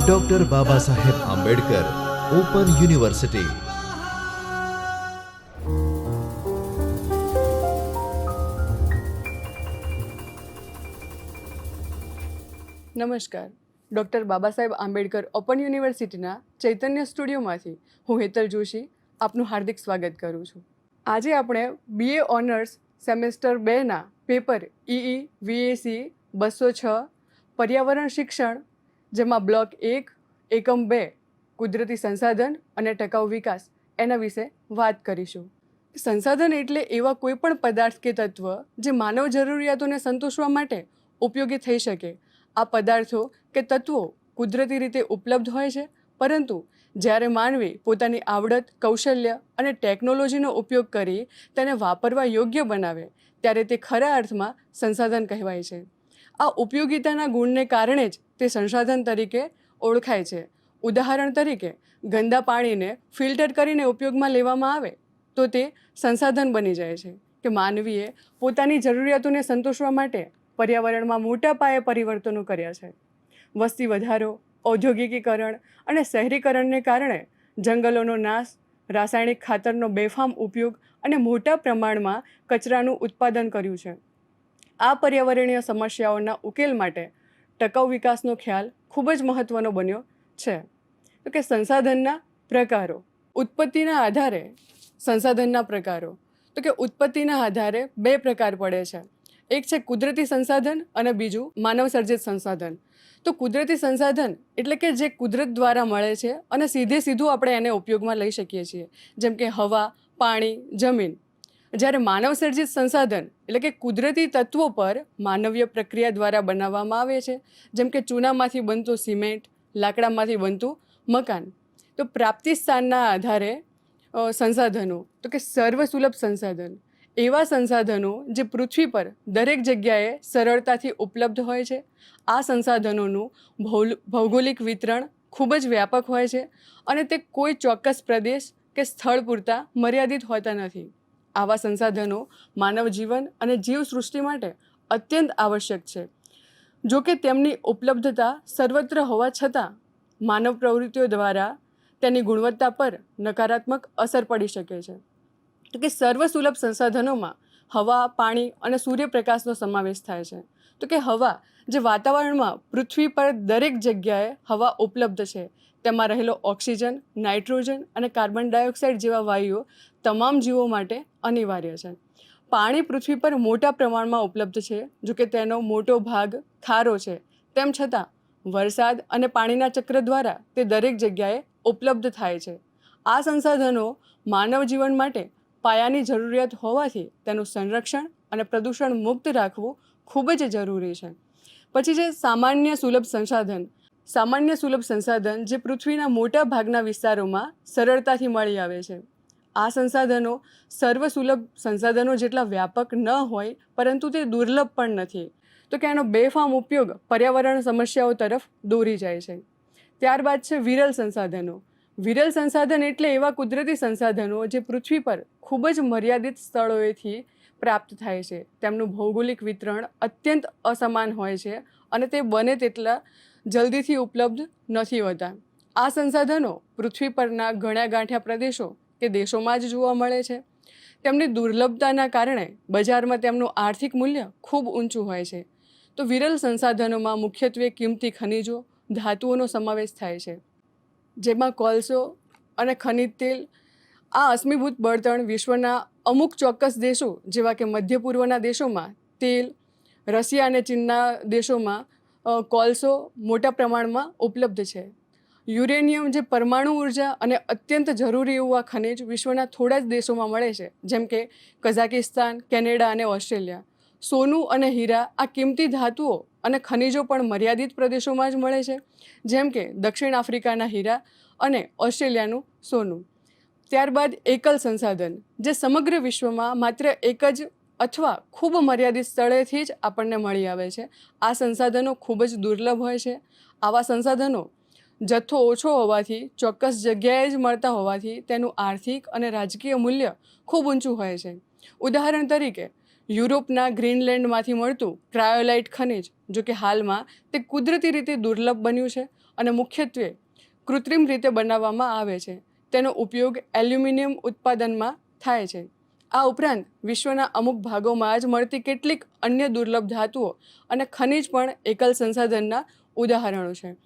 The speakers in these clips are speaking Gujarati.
Doctor Baba Saheb Ambedkar open university નમસ્કાર. ડૉક્ટર બાબા સાહેબ આંબેડકર ઓપન યુનિવર્સિટીના ચૈતન્ય સ્ટુડિયોમાંથી હું હેતલ જોશી આપનું હાર્દિક સ્વાગત કરું છું. આજે આપણે બીએ ઓનર્સ સેમેસ્ટર બેના પેપર ઈ વીએસી બસો છ પર્યાવરણ શિક્ષણ, જેમાં બ્લોક એક, એકમ બે, કુદરતી સંસાધન અને ટકાઉ વિકાસ, એના વિશે વાત કરીશું. સંસાધન એટલે એવા કોઈ પણ પદાર્થ કે તત્વ જે માનવ જરૂરિયાતોને સંતોષવા માટે ઉપયોગી થઈ શકે. આ પદાર્થો કે તત્વો કુદરતી રીતે ઉપલબ્ધ હોય છે, પરંતુ જ્યારે માનવી પોતાની આવડત, કૌશલ્ય અને ટેકનોલોજીનો ઉપયોગ કરી તેને વાપરવા યોગ્ય બનાવે, ત્યારે તે ખરા અર્થમાં સંસાધન કહેવાય છે. આ ઉપયોગિતાના ગુણને કારણે જ તે સંસાધન તરીકે ઓળખાય છે. ઉદાહરણ તરીકે, ગંદા પાણીને ફિલ્ટર કરીને ઉપયોગમાં લેવામાં આવે તો તે સંસાધન બની જાય છે કે માનવીએ પોતાની જરૂરિયાતોને સંતોષવા માટે પર્યાવરણમાં મોટા પાયે પરિવર્તનો કર્યા છે. વસ્તી વધારો, ઔદ્યોગિકીકરણ અને શહેરીકરણને કારણે જંગલોનો નાશ, રાસાયણિક ખાતરનો બેફામ ઉપયોગ અને મોટા પ્રમાણમાં કચરાનું ઉત્પાદન કર્યું છે. આ પર્યાવરણીય સમસ્યાઓના ઉકેલ માટે ટકાઉ વિકાસનો ખ્યાલ ખૂબ જ મહત્ત્વનો બન્યો છે. તો કે સંસાધનના પ્રકારો. ઉત્પત્તિના આધારે સંસાધનના પ્રકારો. તો કે ઉત્પત્તિના આધારે બે પ્રકાર પડે છે. એક છે કુદરતી સંસાધન અને બીજું માનવ સર્જિત સંસાધન. તો કુદરતી સંસાધન એટલે કે જે કુદરત દ્વારા મળે છે અને સીધે સીધું આપણે એને ઉપયોગમાં લઈ શકીએ છીએ. જેમ કે હવા, પાણી, જમીન. જ્યારે માનવ સર્જિત સંસાધન એટલે કે કુદરતી તત્વો પર માનવીય પ્રક્રિયા દ્વારા બનાવવામાં આવે છે, જેમ કે ચૂનામાંથી બનતું સિમેન્ટ, લાકડામાંથી બનતું મકાન. તો પ્રાપ્તિ સ્થાનના આધારે સંસાધનો, તો કે સર્વસુલભ સંસાધન, એવા સંસાધનો જે પૃથ્વી પર દરેક જગ્યાએ સરળતાથી ઉપલબ્ધ હોય છે. આ સંસાધનોનું ભૌગોલિક વિતરણ ખૂબ જ વ્યાપક હોય છે અને તે કોઈ ચોક્કસ પ્રદેશ કે સ્થળ પૂરતા મર્યાદિત હોતા નથી. આવા સંસાધનો માનવ જીવન અને જીવસૃષ્ટિ માટે અત્યંત આવશ્યક છે. જો કે તેમની ઉપલબ્ધતા સર્વત્ર હોવા છતાં, માનવ પ્રવૃત્તિઓ દ્વારા તેની ગુણવત્તા પર નકારાત્મક અસર પડી શકે છે. તો કે સર્વસુલભ સંસાધનોમાં હવા, પાણી અને સૂર્યપ્રકાશનો સમાવેશ થાય છે. તો કે હવા, જે વાતાવરણમાં પૃથ્વી પર દરેક જગ્યાએ હવા ઉપલબ્ધ છે. તેમાં રહેલો ઓક્સિજન, નાઇટ્રોજન અને કાર્બન ડાયોક્સાઇડ જેવા વાયુઓ તમામ જીવો માટે અનિવાર્ય છે. પાણી પૃથ્વી પર મોટા પ્રમાણમાં ઉપલબ્ધ છે, જો કે તેનો મોટો ભાગ ખારો છે. તેમ છતાં, વરસાદ અને પાણીના ચક્ર દ્વારા તે દરેક જગ્યાએ ઉપલબ્ધ થાય છે. આ સંસાધનો માનવ જીવન માટે પાયાની જરૂરિયાત હોવાથી તેનું સંરક્ષણ અને પ્રદૂષણ મુક્ત રાખવું ખૂબ જ જરૂરી છે. પછી છે સામાન્ય સુલભ સંસાધન સામાન્ય સુલભ સંસાધન જે પૃથ્વીના મોટા ભાગના વિસ્તારોમાં સરળતાથી મળી આવે છે. આ સંસાધનો સર્વસુલભ સંસાધનો જેટલા વ્યાપક ન હોય, પરંતુ તે દુર્લભ પણ નથી. તો કે એનો બેફામ ઉપયોગ પર્યાવરણ સમસ્યાઓ તરફ દોરી જાય છે. ત્યારબાદ છે વિરલ સંસાધનો. વિરલ સંસાધન એટલે એવા કુદરતી સંસાધનો જે પૃથ્વી પર ખૂબ જ મર્યાદિત સ્થળોએથી પ્રાપ્ત થાય છે. તેમનું ભૌગોલિક વિતરણ અત્યંત અસમાન હોય છે અને તે બને તેટલા જલ્દીથી ઉપલબ્ધ નથી હોતા. આ સંસાધનો પૃથ્વી પરના ઘણા ગાંઠ્યા પ્રદેશો કે દેશોમાં જ જોવા મળે છે. તેમની દુર્લભતાના કારણે બજારમાં તેમનું આર્થિક મૂલ્ય ખૂબ ઊંચું હોય છે. તો વિરલ સંસાધનોમાં મુખ્યત્વે કિંમતી ખનિજો, ધાતુઓનો સમાવેશ થાય છે. જેમાં કોલસો અને ખનિજ તેલ, આ અશ્મિભૂત બળતણ વિશ્વના અમુક ચોક્કસ દેશો જેવા કે મધ્ય પૂર્વના દેશોમાં તેલ, રશિયા અને ચીનના દેશોમાં કોલસો મોટા પ્રમાણમાં ઉપલબ્ધ છે. યુરેનિયમ જે પરમાણુ ઊર્જા અને અત્યંત જરૂરી એવું આ ખનિજ વિશ્વના થોડા જ દેશોમાં મળે છે, જેમ કે કઝાકિસ્તાન, કેનેડા અને ઓસ્ટ્રેલિયા. સોનું અને હીરા આ કિંમતી ધાતુઓ અને ખનિજો પણ મર્યાદિત પ્રદેશોમાં જ મળે છે, જેમ કે દક્ષિણ આફ્રિકાના હીરા અને ઓસ્ટ્રેલિયાનું સોનું. ત્યારબાદ એકલ સંસાધન, જે સમગ્ર વિશ્વમાં માત્ર એક જ અથવા ખૂબ મર્યાદિત સ્થળેથી જ આપણને મળી આવે છે. આ સંસાધનો ખૂબ જ દુર્લભ હોય છે. આવા સંસાધનો જથ્થો ઓછો હોવાથી, ચોક્કસ જગ્યાએ જ મળતા હોવાથી તેનું આર્થિક અને રાજકીય મૂલ્ય ખૂબ ઊંચું હોય છે. ઉદાહરણ તરીકે, યુરોપના ગ્રીનલેન્ડમાંથી મળતું ક્રાયોલાઇટ ખનિજ, જો કે હાલમાં તે કુદરતી રીતે દુર્લભ બન્યું છે અને મુખ્યત્વે કૃત્રિમ રીતે બનાવવામાં આવે છે. તેનો ઉપયોગ એલ્યુમિનિયમ ઉત્પાદનમાં થાય છે. આ ઉપરાંત વિશ્વના અમુક ભાગોમાં જ મળતી કેટલીક અન્ય દુર્લભ ધાતુઓ અને ખનિજ પણ એકલ સંસાધનના ઉદાહરણો છે.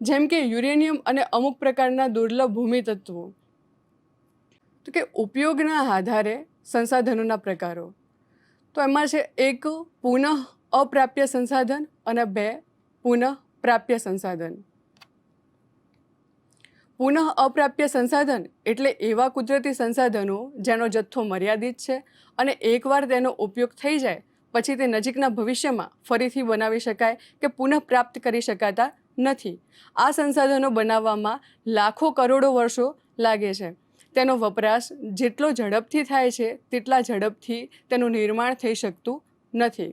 જેમ કે યુરેનિયમ અને અમુક પ્રકારના દુર્લભ ભૂમિ તત્વો. તો કે ઉપયોગના આધારે સંસાધનોના પ્રકારો. તો એમાં છે એક પુનઃ અપ્રાપ્ય સંસાધન અને બે પુનઃ પ્રાપ્ય સંસાધન. પુનઃ અપ્રાપ્ય સંસાધન એટલે એવા કુદરતી સંસાધનો જેનો જથ્થો મર્યાદિત છે અને એકવાર તેનો ઉપયોગ થઈ જાય, પછી તે નજીકના ભવિષ્યમાં ફરીથી બનાવી શકાય કે પુનઃ પ્રાપ્ત કરી શકાતા નથી. આ સંસાધનો બનાવવામાં લાખો કરોડો વર્ષો લાગે છે. તેનો વપરાશ જેટલો ઝડપથી થાય છે, તેટલા ઝડપથી તેનું નિર્માણ થઈ શકતું નથી.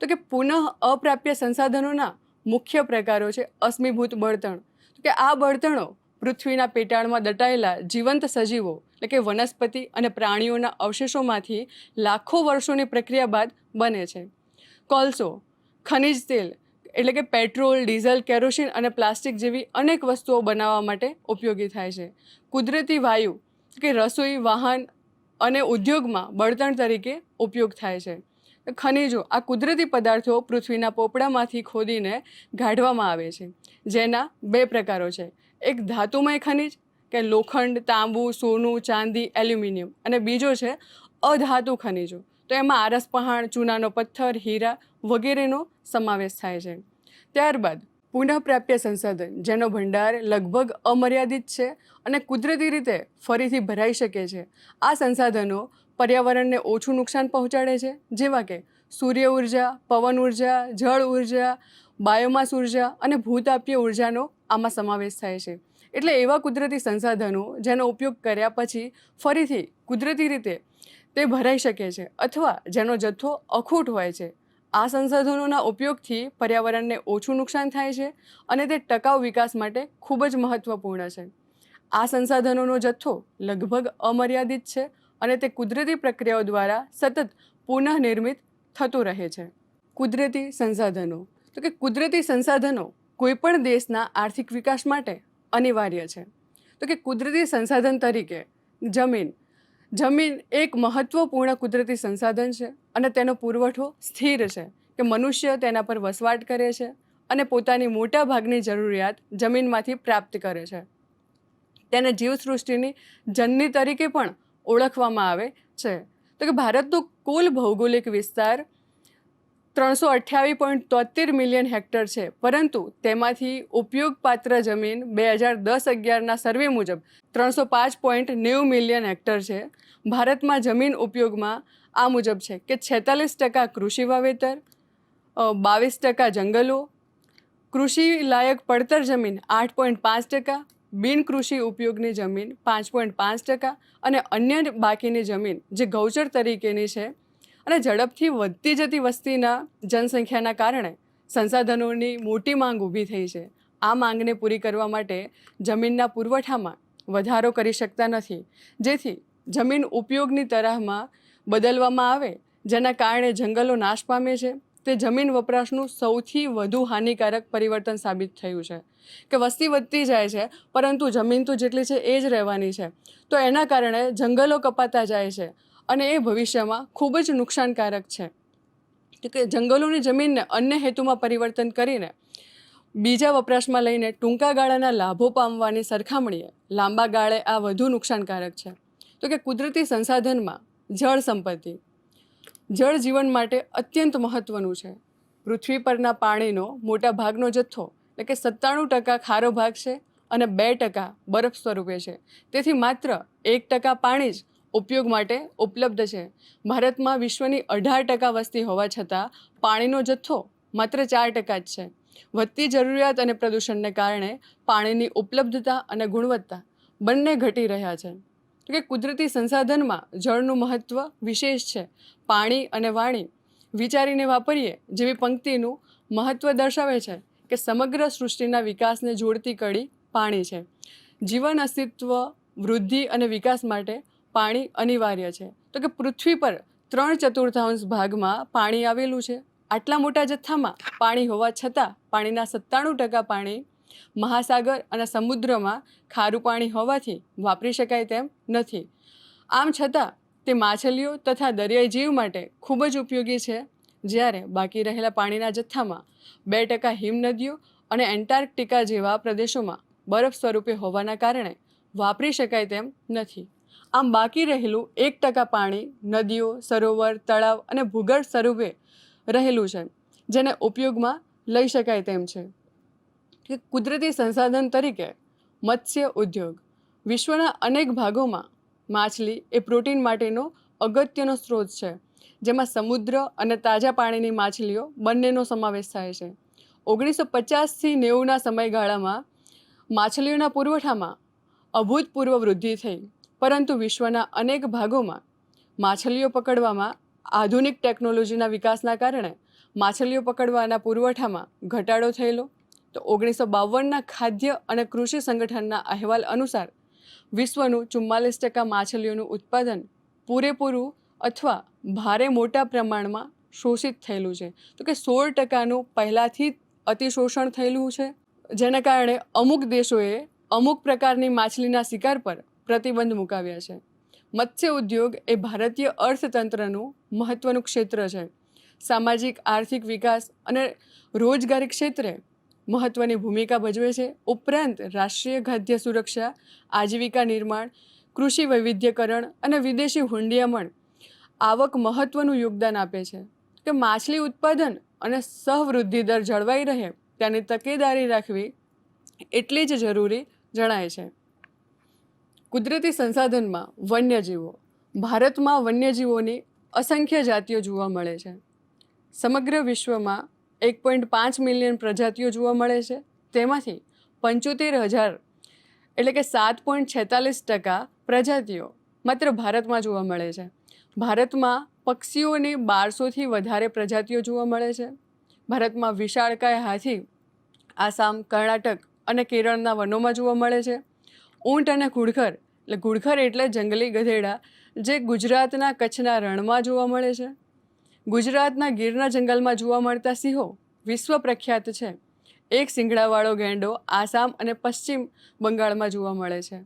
તો કે પુનઃ અપ્રાપ્ય સંસાધનોના મુખ્ય પ્રકારો છે અશ્મિભૂત બળતણ. તો કે આ બળતણો પૃથ્વીના પેટાળમાં દટાયેલા જીવંત સજીવો, એટલે કે વનસ્પતિ અને પ્રાણીઓના અવશેષોમાંથી લાખો વર્ષોની પ્રક્રિયા બાદ બને છે. કોલસો, ખનિજ તેલ, એટલે કે પેટ્રોલ, ડીઝલ, કેરોસીન અને પ્લાસ્ટિક જેવી અનેક વસ્તુઓ બનાવવા માટે ઉપયોગી થાય છે. કુદરતી વાયુ કે રસોઈ, વાહન અને ઉદ્યોગમાં બળતણ તરીકે ઉપયોગ થાય છે. ખનિજો, આ કુદરતી પદાર્થો પૃથ્વીના પોપડામાંથી ખોદીને કાઢવામાં આવે છે, જેના બે પ્રકારો છે. એક ધાતુમય ખનિજ કે લોખંડ, તાંબુ, સોનું, ચાંદી, એલ્યુમિનિયમ અને બીજો છે અધાતુ ખનિજો. તો એમાં આરસ પહાણ, ચૂનાનો પથ્થર, હીરા વગેરેનો સમાવેશ થાય છે. ત્યારબાદ પુનઃપ્રાપ્ય સંસાધન, જેનો ભંડાર લગભગ અમર્યાદિત છે અને કુદરતી રીતે ફરીથી ભરાઈ શકે છે. આ સંસાધનો પર્યાવરણને ઓછું નુકસાન પહોંચાડે છે. જેવા કે સૂર્ય ઊર્જા, પવન ઊર્જા, જળ ઊર્જા બાયોમાસ ઊર્જા અને ભૂતાપીય ઉર્જાનો આમાં સમાવેશ થાય છે. એટલે એવા કુદરતી સંસાધનો જેનો ઉપયોગ કર્યા પછી ફરીથી કુદરતી રીતે તે ભરાઈ શકે છે અથવા જેનો જથ્થો અખૂટ હોય છે. આ સંસાધનોના ઉપયોગથી પર્યાવરણને ઓછું નુકસાન થાય છે અને તે ટકાઉ વિકાસ માટે ખૂબ જ મહત્ત્વપૂર્ણ છે. આ સંસાધનોનો જથ્થો લગભગ અમર્યાદિત છે અને તે કુદરતી પ્રક્રિયાઓ દ્વારા સતત પુનઃનિર્મિત થતું રહે છે. કુદરતી સંસાધનો તો કે કુદરતી સંસાધનો કોઈપણ દેશના આર્થિક વિકાસ માટે અનિવાર્ય છે. તો કે કુદરતી સંસાધન તરીકે જમીન. જમીન એક મહત્વપૂર્ણ કુદરતી સંસાધન છે અને તેનો પુરવઠો સ્થિર છે કે મનુષ્ય તેના પર વસવાટ કરે છે અને પોતાની મોટા ભાગની જરૂરિયાત જમીનમાંથી પ્રાપ્ત કરે છે. તેને જીવસૃષ્ટિની જનની તરીકે પણ ઓળખવામાં આવે છે. તો કે ભારતનો કુલ ભૌગોલિક વિસ્તાર ત્રણસો અઠ્યાવીસ પોઈન્ટ તોતેર મિલિયન હેક્ટર છે. પરંતુ તેમાંથી ઉપયોગપાત્ર જમીન બે હજાર દસ અગિયારના સર્વે મુજબ ત્રણસો પાંચ પોઈન્ટ નેવું મિલિયન હેક્ટર છે. ભારતમાં જમીન ઉપયોગમાં આ મુજબ છે કે છેતાલીસ ટકા કૃષિ વાવેતર બાવીસ ટકા જંગલો, કૃષિ લાયક પડતર જમીન આઠ પોઈન્ટ પાંચ ટકા, બિન કૃષિ ઉપયોગની જમીન પાંચ પોઈન્ટ પાંચ ટકા અને અન્ય બાકીની જમીન જે ગૌચર તરીકેની છે અને ઝડપથી વધતી જતી વસ્તીના જનસંખ્યાના કારણે સંસાધનોની મોટી માંગ ઊભી થઈ છે. આ માંગને પૂરી કરવા માટે જમીનના પુરવઠામાં વધારો કરી શકતા નથી. જેથી જમીન ઉપયોગની તરાહમાં બદલવામાં આવે, જેના કારણે જંગલો નાશ પામે છે. તે જમીન વપરાશનું સૌથી વધુ હાનિકારક પરિવર્તન સાબિત થયું છે. કે વસ્તી વધતી જાય છે, પરંતુ જમીન તો જેટલી છે એ જ રહેવાની છે. તો એના કારણે જંગલો કપાતા જાય છે. અને એ ભવિષ્યમાં ખૂબ જ નુકસાનકારક છે. કે જંગલોની જમીનને અન્ય હેતુમાં પરિવર્તન કરીને બીજા વપરાશમાં લઈને ટૂંકા ગાળાના લાભો પામવાની સરખામણીએ લાંબા ગાળે આ વધુ નુકસાનકારક છે. તો કે કુદરતી સંસાધનમાં જળ સંપત્તિ, જળ જીવન માટે અત્યંત મહત્ત્વનું છે. પૃથ્વી પરના પાણીનો મોટા ભાગનો જથ્થો, એટલે કે સત્તાણું ટકા ખારો ભાગ છે અને બે ટકા બરફ સ્વરૂપે છે. તેથી માત્ર એક ટકા પાણી જ ઉપયોગ માટે ઉપલબ્ધ છે. ભારતમાં વિશ્વની અઢાર ટકા વસ્તી હોવા છતાં પાણીનો જથ્થો માત્ર ચાર ટકા જ છે. વધતી જરૂરિયાત અને પ્રદૂષણને કારણે પાણીની ઉપલબ્ધતા અને ગુણવત્તા બંને ઘટી રહ્યા છે. કે કુદરતી સંસાધનમાં જળનું મહત્ત્વ વિશેષ છે. પાણી અને વાણી વિચારીને વાપરીએ જેવી પંક્તિનું મહત્ત્વ દર્શાવે છે કે સમગ્ર સૃષ્ટિના વિકાસને જોડતી કડી પાણી છે. જીવન અસ્તિત્વ, વૃદ્ધિ અને વિકાસ માટે પાણી અનિવાર્ય છે. તો કે પૃથ્વી પર ત્રણ ચતુર્થાંશ ભાગમાં પાણી આવેલું છે. આટલા મોટા જથ્થામાં પાણી હોવા છતાં પાણીના સત્તાણું ટકા પાણી મહાસાગર અને સમુદ્રમાં ખારું પાણી હોવાથી વાપરી શકાય તેમ નથી. આમ છતાં તે માછલીઓ તથા દરિયાઈ જીવ માટે ખૂબ જ ઉપયોગી છે. જ્યારે બાકી રહેલા પાણીના જથ્થામાં બે ટકા હિમનદીઓ અને એન્ટાર્કટિકા જેવા પ્રદેશોમાં બરફ સ્વરૂપે હોવાના કારણે વાપરી શકાય તેમ નથી. આમ બાકી રહેલું એક ટકા પાણી, નદીઓ, સરોવર, તળાવ અને ભૂગર્ભ સ્વરૂપે રહેલું છે, જેને ઉપયોગમાં લઈ શકાય તેમ છે. કુદરતી સંસાધન તરીકે મત્સ્ય ઉદ્યોગ. વિશ્વના અનેક ભાગોમાં માછલી એ પ્રોટીન માટેનો અગત્યનો સ્ત્રોત છે, જેમાં સમુદ્ર અને તાજા પાણીની માછલીઓ બંનેનો સમાવેશ થાય છે. ઓગણીસો પચાસથી નેવુંના સમયગાળામાં માછલીઓના પુરવઠામાં અભૂતપૂર્વ વૃદ્ધિ થઈ. પરંતુ વિશ્વના અનેક ભાગોમાં માછલીઓ પકડવામાં આધુનિક ટેકનોલોજીના વિકાસના કારણે માછલીઓ પકડવાના પુરવઠામાં ઘટાડો થયેલો. તો ઓગણીસો બાવનના ખાદ્ય અને કૃષિ સંગઠનના અહેવાલ અનુસાર વિશ્વનું ચુમ્માલીસ ટકા માછલીઓનું ઉત્પાદન પૂરેપૂરું અથવા ભારે મોટા પ્રમાણમાં શોષિત થયેલું છે. તો કે સોળ ટકાનું પહેલાંથી જ અતિશોષણ થયેલું છે. જેના કારણે અમુક દેશોએ અમુક પ્રકારની માછલીના શિકાર પર પ્રતિબંધ મુકાવ્યા છે. મત્સ્ય ઉદ્યોગ એ ભારતીય અર્થતંત્રનું મહત્ત્વનું ક્ષેત્ર છે. સામાજિક, આર્થિક વિકાસ અને રોજગારી ક્ષેત્રે મહત્ત્વની ભૂમિકા ભજવે છે. ઉપરાંત રાષ્ટ્રીય ખાદ્ય સુરક્ષા, આજીવિકા નિર્માણ, કૃષિ વૈવિધ્યકરણ અને વિદેશી હુંડિયામણ આવક મહત્ત્વનું યોગદાન આપે છે. કે માછલી ઉત્પાદન અને સહવૃદ્ધિ દર જળવાઈ રહે, તેની તકેદારી રાખવી એટલી જ જરૂરી જણાય છે. કુદરતી સંસાધનમાં વન્યજીવો. ભારતમાં વન્યજીવોની અસંખ્ય જાતિઓ જોવા મળે છે. સમગ્ર વિશ્વમાં એક પોઈન્ટ પાંચ મિલિયન પ્રજાતિઓ જોવા મળે છે. તેમાંથી પંચોતેર હજાર એટલે કે સાત પોઈન્ટ છેતાલીસ ટકા પ્રજાતિઓ માત્ર ભારતમાં જોવા મળે છે. ભારતમાં પક્ષીઓની બારસોથી વધારે પ્રજાતિઓ જોવા મળે છે. ભારતમાં વિશાળકાય હાથી, આસામ, કર્ણાટક અને કેરળના વનોમાં જોવા મળે છે. ઊંટ અને ઘુડખર એટલે ઘુડખર એટલે જંગલી ગધેડા જે ગુજરાતના કચ્છના રણમાં જોવા મળે છે. ગુજરાતના ગીરના જંગલમાં જોવા મળતા સિંહો વિશ્વ પ્રખ્યાત છે. એક સિંગડાવાળો ગેંડો આસામ અને પશ્ચિમ બંગાળમાં જોવા મળે છે.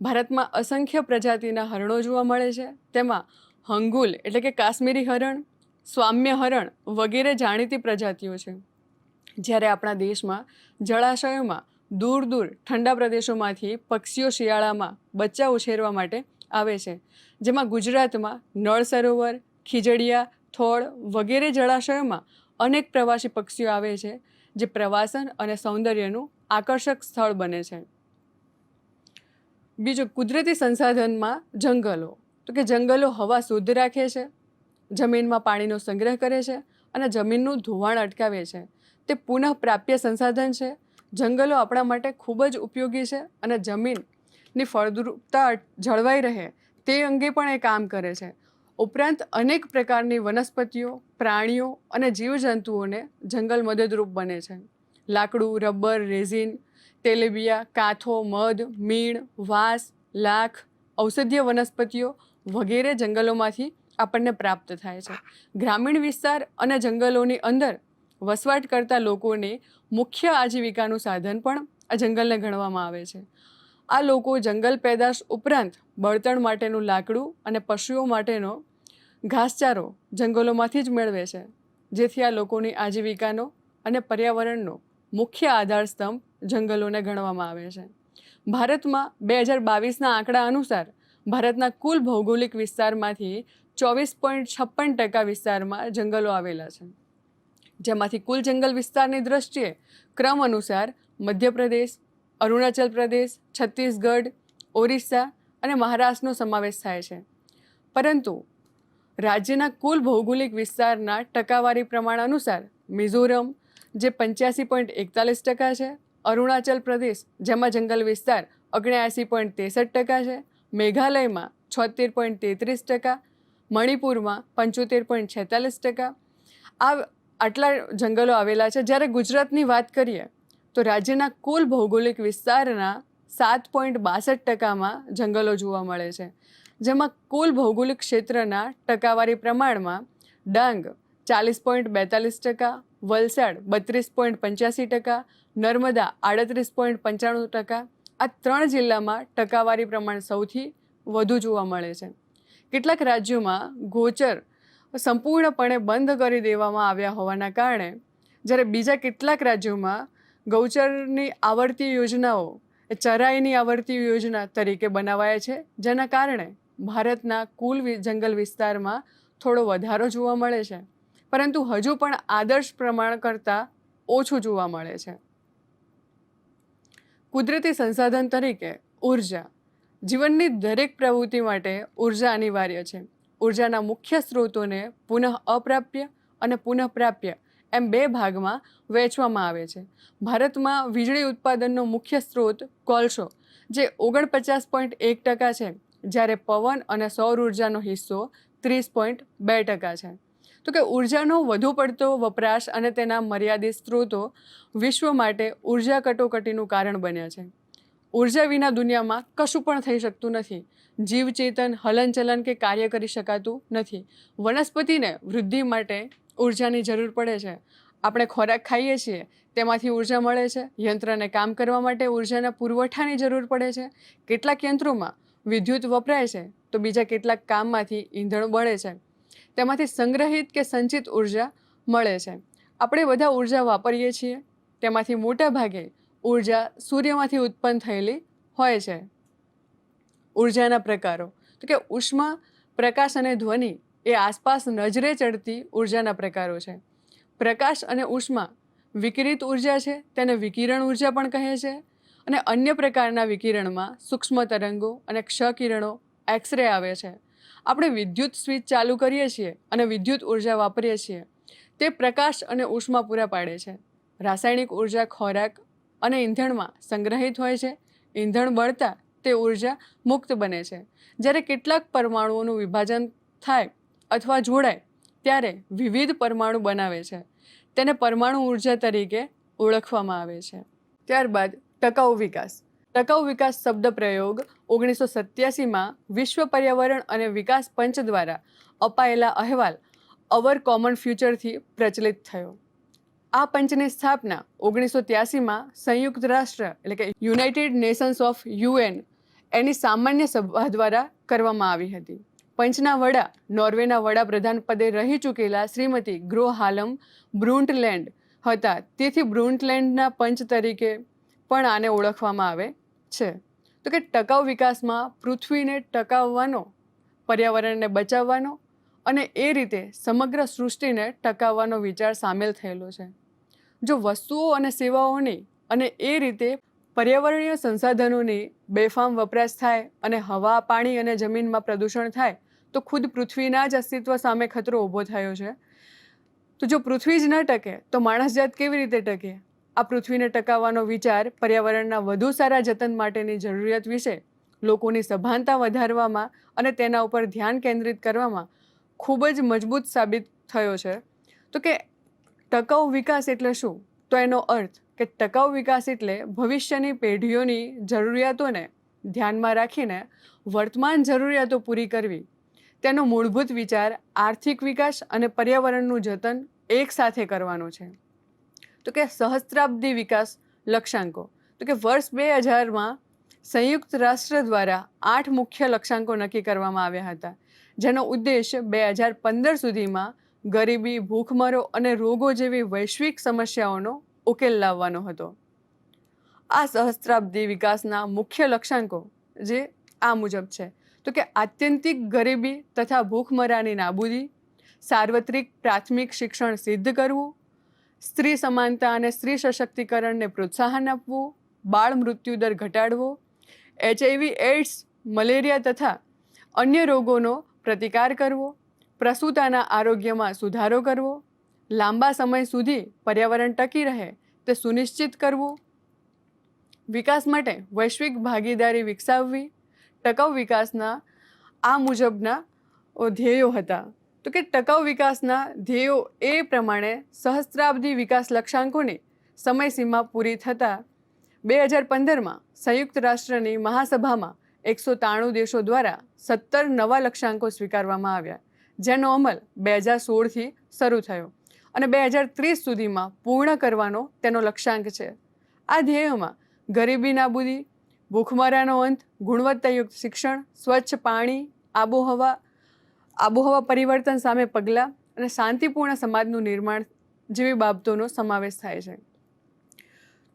ભારતમાં અસંખ્ય પ્રજાતિના હરણો જોવા મળે છે. તેમાં હંગુલ એટલે કે કાશ્મીરી હરણ, સ્વામ્ય હરણ વગેરે જાણીતી પ્રજાતિઓ છે. જ્યારે આપણા દેશમાં જળાશયોમાં દૂર દૂર ઠંડા પ્રદેશોમાંથી પક્ષીઓ શિયાળામાં બચ્ચા ઉછેરવા માટે આવે છે, જેમાં ગુજરાતમાં નળ સરોવર, ખીજડીયા, થોળ વગેરે જળાશયોમાં અનેક પ્રવાસી પક્ષીઓ આવે છે, જે પ્રવાસન અને સૌંદર્યનું આકર્ષક સ્થળ બને છે. બીજું કુદરતી સંસાધનમાં જંગલો. તો કે જંગલો હવા શુદ્ધ રાખે છે, જમીનમાં પાણીનો સંગ્રહ કરે છે અને જમીનનું ધોવાણ અટકાવે છે. તે પુનઃપ્રાપ્ય સંસાધન છે જંગલો આપણા માટે ખૂબ જ ઉપયોગી છે અને જમીનની ફળદ્રુપતા જળવાઈ રહે તે અંગે પણ એ કામ કરે છે. ઉપરાંત અનેક પ્રકારની વનસ્પતિઓ, પ્રાણીઓ અને જીવજંતુઓને જંગલ મદદરૂપ બને છે. લાકડું, રબર, રેઝિન, તેલેબિયા, કાથો, મધ, મીણ, વાંસ, લાખ, ઔષધીય વનસ્પતિઓ વગેરે જંગલોમાંથી આપણને પ્રાપ્ત થાય છે. ગ્રામીણ વિસ્તાર અને જંગલોની અંદર વસવાટ કરતા લોકોની મુખ્ય આજીવિકાનું સાધન પણ આ જંગલને ગણવામાં આવે છે. આ લોકો જંગલ પેદાશ ઉપરાંત બળતણ માટેનું લાકડું અને પશુઓ માટેનો ઘાસચારો જંગલોમાંથી જ મેળવે છે, જેથી આ લોકોની આજીવિકાનો અને પર્યાવરણનો મુખ્ય આધાર સ્તંભ જંગલોને ગણવામાં આવે છે. ભારતમાં બે હજાર બાવીસના આંકડા અનુસાર ભારતના કુલ ભૌગોલિક વિસ્તારમાંથી ચોવીસ પોઈન્ટ છપ્પન ટકા વિસ્તારમાં જંગલો આવેલા છે. જેમાંથી કુલ જંગલ વિસ્તારની દ્રષ્ટિએ ક્રમ અનુસાર મધ્યપ્રદેશ, અરુણાચલ પ્રદેશ, છત્તીસગઢ, ઓરિસ્સા અને મહારાષ્ટ્રનો સમાવેશ થાય છે. પરંતુ રાજ્યના કુલ ભૌગોલિક વિસ્તારના ટકાવારી પ્રમાણ અનુસાર મિઝોરમ, જે પંચ્યાસી પોઈન્ટ એકતાલીસ ટકા છે, અરુણાચલ પ્રદેશ, જેમાં જંગલ વિસ્તાર ઓગણ્યાસી પોઈન્ટ ત્રેસઠ ટકા છે, મેઘાલયમાં છોતેર પોઈન્ટ તેત્રીસ ટકા, મણિપુરમાં પંચોતેર પોઈન્ટ છેતાલીસ ટકા, આ આટલા જંગલો આવેલા છે. જ્યારે ગુજરાતની વાત કરીએ, તો રાજ્યના કુલ ભૌગોલિક વિસ્તારના સાત પોઈન્ટ બાસઠ ટકામાં જંગલો જોવા મળે છે. જેમાં કુલ ભૌગોલિક ક્ષેત્રના ટકાવારી પ્રમાણમાં ડાંગ ચાલીસ પોઈન્ટ બેતાલીસ ટકા, વલસાડ બત્રીસ પોઈન્ટ પંચ્યાસી ટકા, નર્મદા આડત્રીસ પોઈન્ટ પંચાણું ટકા, આ ત્રણ જિલ્લામાં ટકાવારી પ્રમાણ સૌથી વધુ જોવા મળે છે. કેટલાક રાજ્યોમાં ગોચર સંપૂર્ણપણે બંધ કરી દેવામાં આવ્યા હોવાના કારણે જ્યારે બીજા કેટલાક રાજ્યોમાં ગૌચરની આવર્તી યોજનાઓ, એ ચરાઈની આવર્તી યોજના તરીકે બનાવાય છે, જેના કારણે ભારતના કુલ જંગલ વિસ્તારમાં થોડો વધારો જોવા મળે છે. પરંતુ હજુ પણ આદર્શ પ્રમાણ કરતાં ઓછું જોવા મળે છે. કુદરતી સંસાધન તરીકે ઊર્જા. જીવનની દરેક પ્રવૃત્તિ માટે ઊર્જા અનિવાર્ય છે. ઉર્જાના મુખ્ય સ્ત્રોતોને પુનઃ અપ્રાપ્ય અને પુનઃપ્રાપ્ય એમ બે ભાગમાં વહેંચવામાં આવે છે. ભારતમાં વીજળી ઉત્પાદનનો મુખ્ય સ્ત્રોત કોલસો, જે ઓગણપચાસ પોઈન્ટ એક ટકા છે, જ્યારે પવન અને સૌર ઉર્જાનો હિસ્સો ત્રીસ પોઈન્ટ બે ટકા છે. તો કે ઉર્જાનો વધુ પડતો વપરાશ અને તેના મર્યાદિત સ્ત્રોતો વિશ્વ માટે ઊર્જા કટોકટીનું કારણ બન્યા છે. ઊર્જા વિના દુનિયામાં કશું પણ થઈ શકતું નથી. જીવચેતન, હલનચલન કે કાર્ય કરી શકાતું નથી. વનસ્પતિને વૃદ્ધિ માટે ઉર્જાની જરૂર પડે છે. આપણે ખોરાક ખાઈએ છીએ, તેમાંથી ઊર્જા મળે છે. યંત્રને કામ કરવા માટે ઉર્જાના પુરવઠાની જરૂર પડે છે. કેટલાક યંત્રોમાં વિદ્યુત વપરાય છે, તો બીજા કેટલાક કામમાંથી ઈંધણ બળે છે. તેમાંથી સંગ્રહિત કે સંચિત ઊર્જા મળે છે. આપણે બધા ઊર્જા વાપરીએ છીએ, તેમાંથી મોટા ભાગે ઊર્જા સૂર્યમાંથી ઉત્પન્ન થયેલી હોય છે. ઉર્જાના પ્રકારો. તો કે ઉષ્મા, પ્રકાશ અને ધ્વનિ એ આસપાસ નજરે ચડતી ઉર્જાના પ્રકારો છે. પ્રકાશ અને ઉષ્મા વિકિરિત ઊર્જા છે, તેને વિકિરણ ઊર્જા પણ કહે છે અને અન્ય પ્રકારના વિકિરણમાં સૂક્ષ્મ તરંગો અને ક્ષકિરણો એક્સરે આવે છે. આપણે વિદ્યુત સ્વિચ ચાલુ કરીએ છીએ અને વિદ્યુત ઊર્જા વાપરીએ છીએ. તે પ્રકાશ અને ઉષ્મા પૂરા પાડે છે. રાસાયણિક ઊર્જા ખોરાક અને ઈંધણમાં સંગ્રહિત હોય છે. ઈંધણ બળતા તે ઊર્જા મુક્ત બને છે. જ્યારે કેટલાક પરમાણુઓનું વિભાજન થાય અથવા જોડાય, ત્યારે વિવિધ પરમાણુ બનાવે છે. તેને પરમાણુ ઊર્જા તરીકે ઓળખવામાં આવે છે. ત્યારબાદ ટકાઉ વિકાસ. ટકાઉ વિકાસ શબ્દ પ્રયોગ ઓગણીસો સત્યાસીમાં વિશ્વ પર્યાવરણ અને વિકાસ પંચ દ્વારા અપાયેલા અહેવાલ અવર કોમન ફ્યુચરથી પ્રચલિત થયો. આ પંચની સ્થાપના ઓગણીસો ત્યાસીમાં સંયુક્ત રાષ્ટ્ર એટલે કે યુનાઇટેડ નેશન્સ ઓફ યુએન એની સામાન્ય સભા દ્વારા કરવામાં આવી હતી. પંચના વડા, નોર્વેના વડાપ્રધાન પદે રહી ચૂકેલા શ્રીમતી ગ્રો હાલમ બ્રુન્ટલેન્ડ હતા. તેથી બ્રુન્ટલેન્ડના પંચ તરીકે પણ આને ઓળખવામાં આવે છે. તો કે ટકાઉ વિકાસમાં પૃથ્વીને ટકાવવાનો, પર્યાવરણને બચાવવાનો અને એ રીતે સમગ્ર સૃષ્ટિને ટકાવવાનો વિચાર સામેલ થયેલો છે. જો વસ્તુઓ અને સેવાઓની અને એ રીતે પર્યાવરણીય સંસાધનોની બેફામ વપરાશ થાય અને હવા, પાણી અને જમીનમાં પ્રદૂષણ થાય, તો ખુદ પૃથ્વીના જ અસ્તિત્વ સામે ખતરો ઊભો થયો છે. તો જો પૃથ્વી જ ન ટકે, તો માણસજાત કેવી રીતે ટકે? આ પૃથ્વીને ટકાવવાનો વિચાર પર્યાવરણના વધુ સારા જતન માટેની જરૂરિયાત વિશે લોકોની સભાનતા વધારવામાં અને તેના ઉપર ધ્યાન કેન્દ્રિત કરવામાં ખૂબ જ મજબૂત સાબિત થયો છે. તો કે ટકાઉ વિકાસ એટલે શું? તો એનો અર્થ કે ટકાઉ વિકાસ એટલે ભવિષ્યની પેઢીઓની જરૂરિયાતોને ધ્યાનમાં રાખીને વર્તમાન જરૂરિયાતો પૂરી કરવી. તેનો મૂળભૂત વિચાર આર્થિક વિકાસ અને પર્યાવરણનું જતન એક સાથે કરવાનો છે. તો કે સહસ્ત્રાબ્દી વિકાસ લક્ષ્યાંકો. તો કે વર્ષ બે હજારમાં સંયુક્ત રાષ્ટ્ર દ્વારા આઠ મુખ્ય લક્ષ્યાંકો નક્કી કરવામાં આવ્યા હતા, જેનો ઉદ્દેશ બે હજાર પંદર સુધીમાં ગરીબી, ભૂખમરો અને રોગો જેવી વૈશ્વિક સમસ્યાઓનો ઉકેલ લાવવાનો હતો. આ સહસ્ત્રાબ્દી વિકાસના મુખ્ય લક્ષ્યાંકો જે આ મુજબ છે. તો કે આત્યંતિક ગરીબી તથા ભૂખમરાની નાબૂદી, સાર્વત્રિક પ્રાથમિક શિક્ષણ સિદ્ધ કરવું, સ્ત્રી સમાનતા અને સ્ત્રી સશક્તિકરણને પ્રોત્સાહન આપવું, બાળ મૃત્યુદર ઘટાડવો, એચઆઈવી એડ્સ મલેરિયા તથા અન્ય રોગોનો પ્રતિકાર કરવો પ્રસૂતાના આરોગ્યમાં સુધારો કરવો, લાંબા સમય સુધી પર્યાવરણ ટકી રહે તે સુનિશ્ચિત કરવું, વિકાસ માટે વૈશ્વિક ભાગીદારી વિકસાવવી, ટકાઉ વિકાસના આ મુજબના ધ્યેયો હતા. તો કે ટકાઉ વિકાસના ધ્યેયો એ પ્રમાણે સહસ્ત્રાબ્દી વિકાસ લક્ષ્યાંકોની સમયસીમા પૂરી થતાં બે હજાર પંદરમાં સંયુક્ત રાષ્ટ્રની મહાસભામાં એકસો ત્રાણું દેશો દ્વારા સત્તર નવા લક્ષ્યાંકો સ્વીકારવામાં આવ્યા. જેનો અમલ બે હજાર સોળથી શરૂ થયો અને બે હજાર ત્રીસ સુધીમાં પૂર્ણ કરવાનો તેનો લક્ષ્યાંક છે. આ ધ્યેયોમાં ગરીબી નાબૂદી, ભૂખમરાનો અંત, ગુણવત્તાયુક્ત શિક્ષણ, સ્વચ્છ પાણી, આબોહવા આબોહવા પરિવર્તન સામે પગલાં અને શાંતિપૂર્ણ સમાજનું નિર્માણ જેવી બાબતોનો સમાવેશ થાય છે.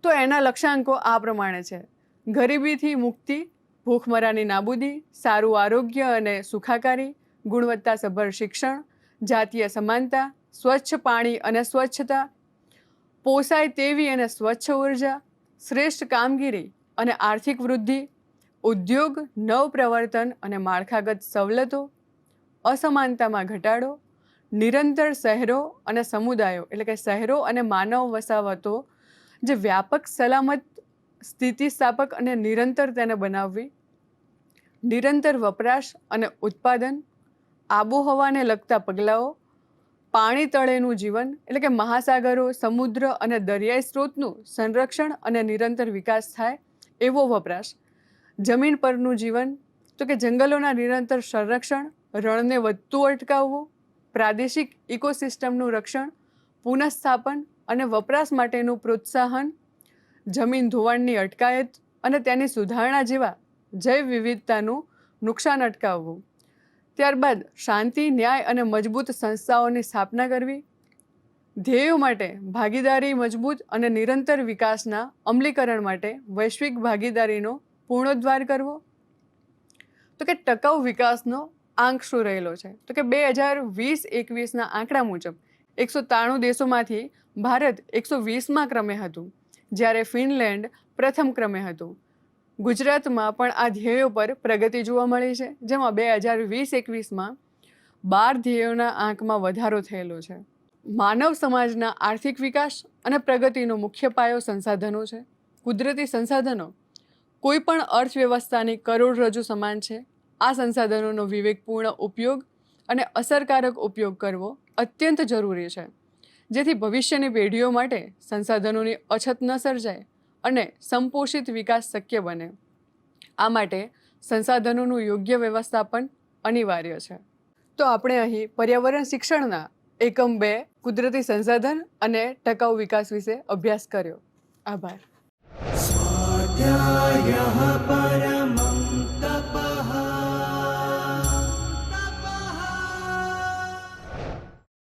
તો એના લક્ષ્યાંકો આ પ્રમાણે છે. ગરીબીથી મુક્તિ, ભૂખમરાની નાબૂદી, સારું આરોગ્ય અને સુખાકારી ગુણવત્તાસભર શિક્ષણ, જાતીય સમાનતા, સ્વચ્છ પાણી અને સ્વચ્છતા. પોસાય તેવી અને સ્વચ્છ ઊર્જા, શ્રેષ્ઠ કામગીરી અને આર્થિક વૃદ્ધિ, ઉદ્યોગ, નવપ્રવર્તન અને માળખાગત સવલતો, અસમાનતામાં ઘટાડો, નિરંતર શહેરો અને સમુદાયો એટલે કે શહેરો અને માનવ વસાવતો, જે વ્યાપક સલામત, સ્થિતિસ્થાપક અને નિરંતર તેને બનાવવી, નિરંતર વપરાશ અને ઉત્પાદન આબોહવાને લગતા પગલાઓ, પાણી તળેનું જીવન, એટલે કે મહાસાગરો, સમુદ્ર અને દરિયાઈ સ્ત્રોતનું સંરક્ષણ અને નિરંતર વિકાસ થાય એવો વપરાશ. જમીન પરનું જીવન, તો કે જંગલોના નિરંતર સંરક્ષણ, રણને વધતું અટકાવવું, પ્રાદેશિક ઇકોસિસ્ટમનું રક્ષણ, પુનઃસ્થાપન અને વપરાશ માટેનું પ્રોત્સાહન, જમીન ધોવાણની અટકાયત અને તેની સુધારણા જેવા જૈવ વિવિધતાનું નુકસાન અટકાવવું. ત્યારબાદ શાંતિ, ન્યાય અને મજબૂત સંસ્થાઓની સ્થાપના કરવી. ધ્યેયો માટે ભાગીદારી મજબૂત અને નિરંતર વિકાસના અમલીકરણ માટે વૈશ્વિક ભાગીદારીનો પૂર્ણોદ્ધાર કરવો. તો કે ટકાઉ વિકાસનો આંક શું રહેલો છે? તો કે બે હજાર વીસ એકવીસના આંકડા મુજબ એકસો ત્રાણું દેશોમાંથી ભારત એકસો વીસમાં ક્રમે હતું, જ્યારે ફિનલેન્ડ પ્રથમ ક્રમે હતું. ગુજરાતમાં પણ આ ધ્યેયો પર પ્રગતિ જોવા મળી છે, જેમાં બે હજાર વીસ એકવીસમાં બાર ધ્યેયોના આંકમાં વધારો થયેલો છે. માનવ સમાજના આર્થિક વિકાસ અને પ્રગતિનો મુખ્ય પાયો સંસાધનો છે. કુદરતી સંસાધનો કોઈ પણ અર્થવ્યવસ્થાની કરોડરજ્જુ સમાન છે. આ સંસાધનોનો વિવેકપૂર્ણ ઉપયોગ અને અસરકારક ઉપયોગ કરવો અત્યંત જરૂરી છે, જેથી ભવિષ્યની પેઢીઓ માટે સંસાધનોની અછત ન સર્જાય. અને સંપોષિત વિકાસ શક્ય બને. આ માટે સંસાધનોનું યોગ્ય વ્યવસ્થાપન અનિવાર્ય છે. તો આપણે અહીં પર્યાવરણ શિક્ષણના એકમ બે, કુદરતી સંસાધન અને ટકાઉ વિકાસ વિશે અભ્યાસ કર્યો. આભાર. સ્વાધ્યાય પરમા